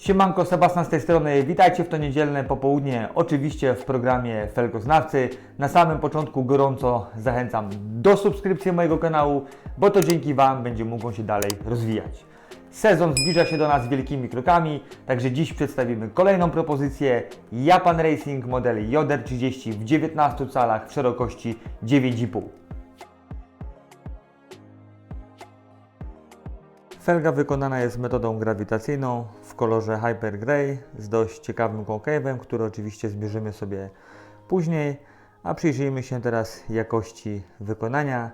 Siemanko, Sebastian z tej strony. Witajcie w to niedzielne popołudnie, oczywiście w programie Felgoznawcy. Na samym początku gorąco zachęcam do subskrypcji mojego kanału, bo to dzięki Wam będzie mógł się dalej rozwijać. Sezon zbliża się do nas wielkimi krokami, także dziś przedstawimy kolejną propozycję Japan Racing modeli Joder 30 w 19 calach w szerokości 9,5. Felga wykonana jest metodą grawitacyjną kolorze Hyper Grey z dość ciekawym konkave'em, który oczywiście zmierzymy sobie później, a przyjrzyjmy się teraz jakości wykonania.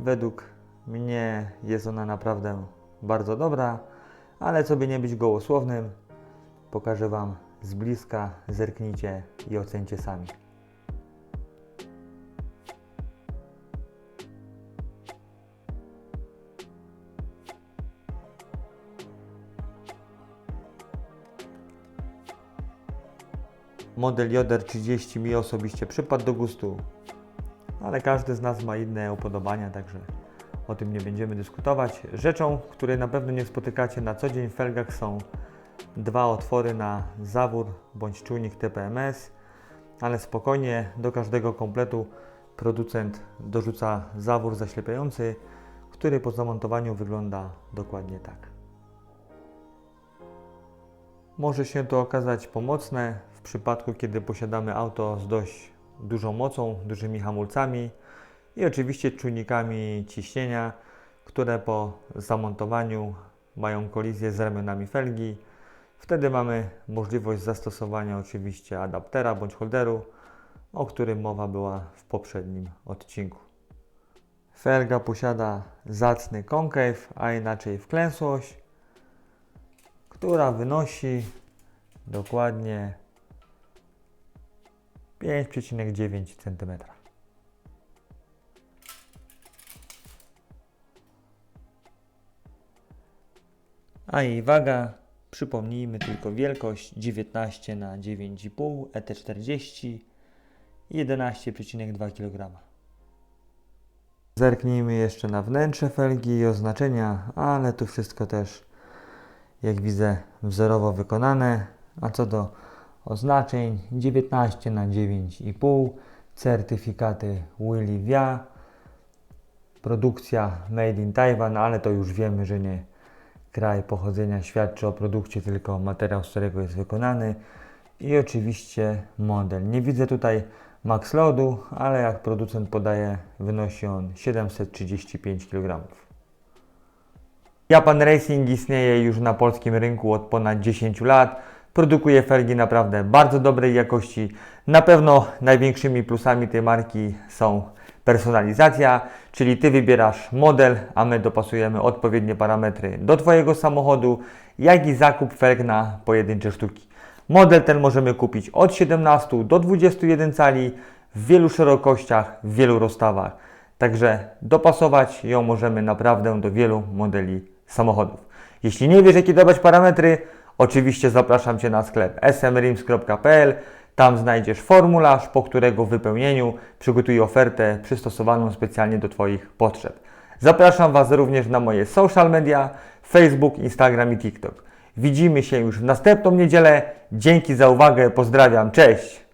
Według mnie jest ona naprawdę bardzo dobra, ale co by nie być gołosłownym, pokażę Wam z bliska, zerknijcie i ocencie sami. Model Joder 30 mi osobiście przypadł do gustu, ale każdy z nas ma inne upodobania, także o tym nie będziemy dyskutować. Rzeczą, której na pewno nie spotykacie na co dzień w felgach są dwa otwory na zawór bądź czujnik TPMS, ale spokojnie do każdego kompletu producent dorzuca zawór zaślepiający, który po zamontowaniu wygląda dokładnie tak. Może się to okazać pomocne przypadku, kiedy posiadamy auto z dość dużą mocą, dużymi hamulcami i oczywiście czujnikami ciśnienia, które po zamontowaniu mają kolizję z ramionami felgi. Wtedy mamy możliwość zastosowania oczywiście adaptera bądź holderu, o którym mowa była w poprzednim odcinku. Felga posiada zacny concave, a inaczej wklęsłość, która wynosi dokładnie 5,9 cm. A jej waga, przypomnijmy tylko wielkość 19 na 9,5 ET40 11,2 kg. Zerknijmy jeszcze na wnętrze felgi i oznaczenia, ale tu wszystko też jak widzę wzorowo wykonane. A co do oznaczeń 19 na 9,5 certyfikaty Willy Via produkcja made in Taiwan, ale to już wiemy, że nie kraj pochodzenia świadczy o produkcie, tylko materiał, z którego jest wykonany i oczywiście model. Nie widzę tutaj max loadu, ale jak producent podaje wynosi on 735 kg. Japan Racing istnieje już na polskim rynku od ponad 10 lat. Produkuje felgi naprawdę bardzo dobrej jakości. Na pewno największymi plusami tej marki są personalizacja, czyli Ty wybierasz model, a my dopasujemy odpowiednie parametry do Twojego samochodu, jak i zakup felg na pojedyncze sztuki. Model ten możemy kupić od 17 do 21 cali w wielu szerokościach, w wielu rozstawach. Także dopasować ją możemy naprawdę do wielu modeli samochodów. Jeśli nie wiesz, jakie dobrać parametry, oczywiście zapraszam Cię na sklep smrims.pl. Tam znajdziesz formularz, po którego wypełnieniu przygotuję ofertę przystosowaną specjalnie do Twoich potrzeb. Zapraszam Was również na moje social media, Facebook, Instagram i TikTok. Widzimy się już w następną niedzielę. Dzięki za uwagę, pozdrawiam, cześć!